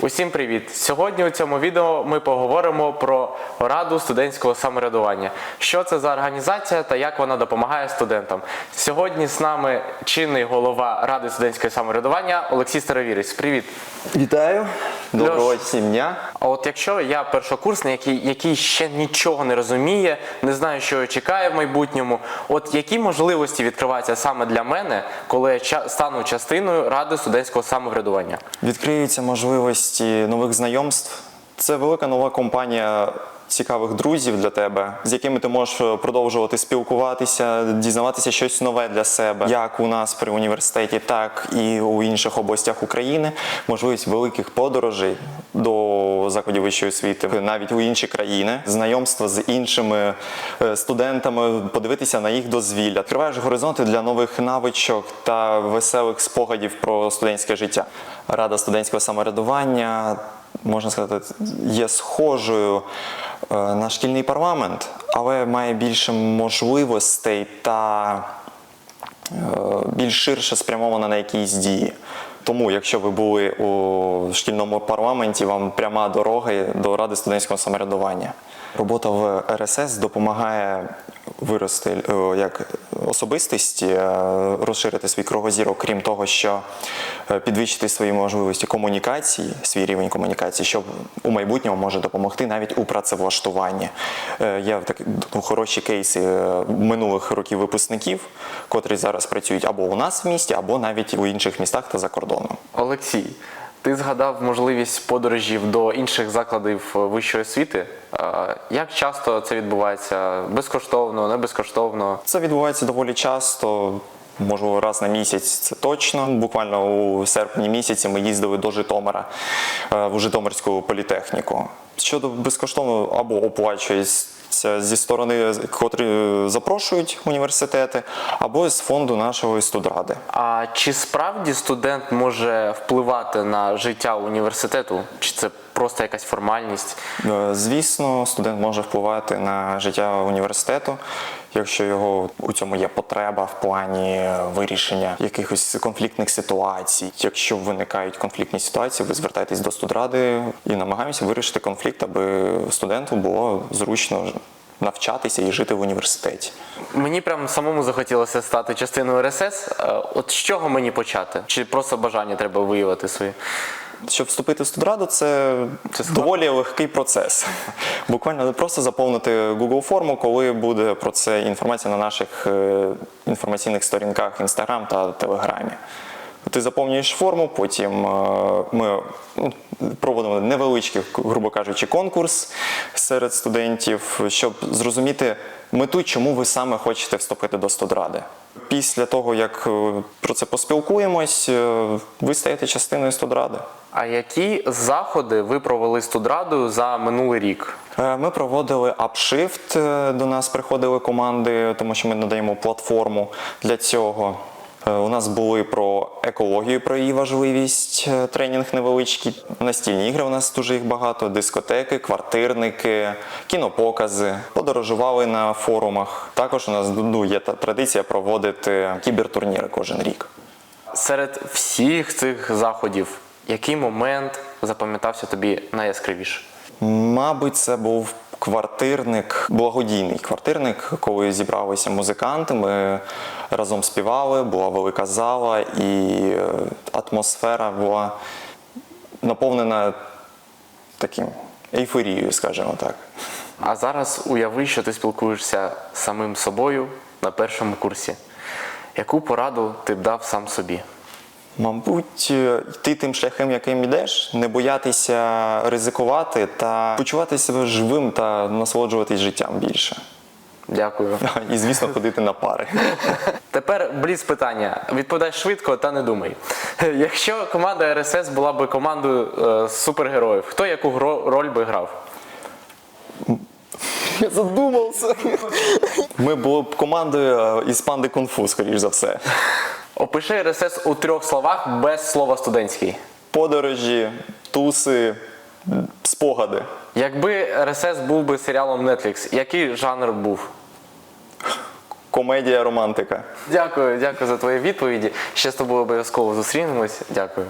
Усім привіт! Сьогодні у цьому відео ми поговоримо про Раду студентського самоврядування. Що це за організація та як вона допомагає студентам. Сьогодні з нами чинний голова Ради студентського самоврядування Олексій Старовірець. Привіт! Вітаю, доброго всім дня. А от якщо я першокурсник, який, який ще нічого не розуміє, не знаю, що чекає в майбутньому, от які можливості відкриваються саме для мене, коли я стану частиною Ради студентського самоврядування? Відкриються можливості нових знайомств. Це велика нова компанія цікавих друзів для тебе, з якими ти можеш е, продовжувати спілкуватися, дізнаватися щось нове для себе, як у нас при університеті, так і у інших областях України. Можливість великих подорожей до закладів вищої освіти, навіть у інші країни, знайомства з іншими е, студентами, подивитися на їх дозвілля. Відкриваєш горизонти для нових навичок та веселих спогадів про студентське життя. Рада студентського самоврядування, можна сказати, є схожою е, на шкільний парламент, але має більше можливостей та е, більш ширше спрямована на якісь дії. Тому, якщо ви були у шкільному парламенті, вам пряма дорога до Ради студентського самоврядування. Робота в РСС допомагає вирости е, як особистості, е, розширити свій кругозір, крім того, що е, підвищити свої можливості комунікації, свій рівень комунікації, що у майбутньому може допомогти навіть у працевлаштуванні. Є такі ну, хороші кейси минулих років випускників, котрі зараз працюють або у нас в місті, або навіть у інших містах та за кордоном. Олексій, ти згадав можливість подорожів до інших закладів е, вищої освіти. Як часто це відбувається? Безкоштовно, не безкоштовно? Це відбувається доволі часто. Можу, раз на місяць це точно. Буквально у серпні місяці ми їздили до Житомира е, в Житомирську політехніку. Щодо безкоштовно або оплачується зі сторони, котрі запрошують університети, або з фонду нашої студради. А чи справді студент може впливати на життя університету? Чи це просто якась формальність? Е, Звісно, студент може впливати на життя університету, якщо його у цьому є потреба в плані вирішення якихось конфліктних ситуацій. Якщо виникають конфліктні ситуації, ви звертаєтесь до студради і намагаємося вирішити конфлікт, аби студенту було зручно навчатися і жити в університеті. Мені прям самому захотілося стати частиною РСС. Е, От з чого мені почати? Чи просто бажання треба виявити своє? Щоб вступити в студраду, це, Це доволі легкий процес. Буквально просто заповнити Google форму, коли буде про це інформація на наших е, інформаційних сторінках Instagram та Телеграмі. Ти заповнюєш форму, потім е, ми ну, проводимо невеличкий, грубо кажучи, конкурс серед студентів, щоб зрозуміти мету, чому ви саме хочете вступити до студради. Після того, як е, про це поспілкуємось, е, ви стаєте частиною студради. А які заходи ви провели студрадою за минулий рік? Ми проводили апшифт, до нас приходили команди, тому що ми надаємо платформу для цього. Е, У нас були про екологію, про її важливість, е, тренінг невеличкий. Настільні ігри у нас дуже їх багато, дискотеки, квартирники, кінопокази. Подорожували на форумах. Також у нас ну, є традиція проводити кібертурніри кожен рік. Серед всіх цих заходів, який момент запам'ятався тобі найяскравіше? Мабуть, це був квартирник, благодійний квартирник, коли зібралися музиканти. Ми разом співали, була велика зала, і е, атмосфера була наповнена таким ейфорією, скажімо так. А зараз уяви, що ти спілкуєшся з самим собою на першому курсі. Яку пораду ти б дав сам собі? Мабуть, е, йти тим шляхом, яким йдеш, не боятися ризикувати та почувати себе живим та насолоджуватись життям більше. Дякую. І, звісно, ходити на пари. Тепер бліц питання. Відповідай швидко та не думай. Якщо команда РСС була би командою е, супергероїв, хто яку роль би грав? Я задумався. Ми були б командою е, із панди кунг-фу, скоріш за все. Опиши РСС у трьох словах без слова студентський. Подорожі, туси, спогади. Якби РСС був би серіалом Netflix, який жанр був? Комедія, романтика. Дякую, дякую за твої відповіді. Ще з тобою обов'язково зустрінемось. Дякую.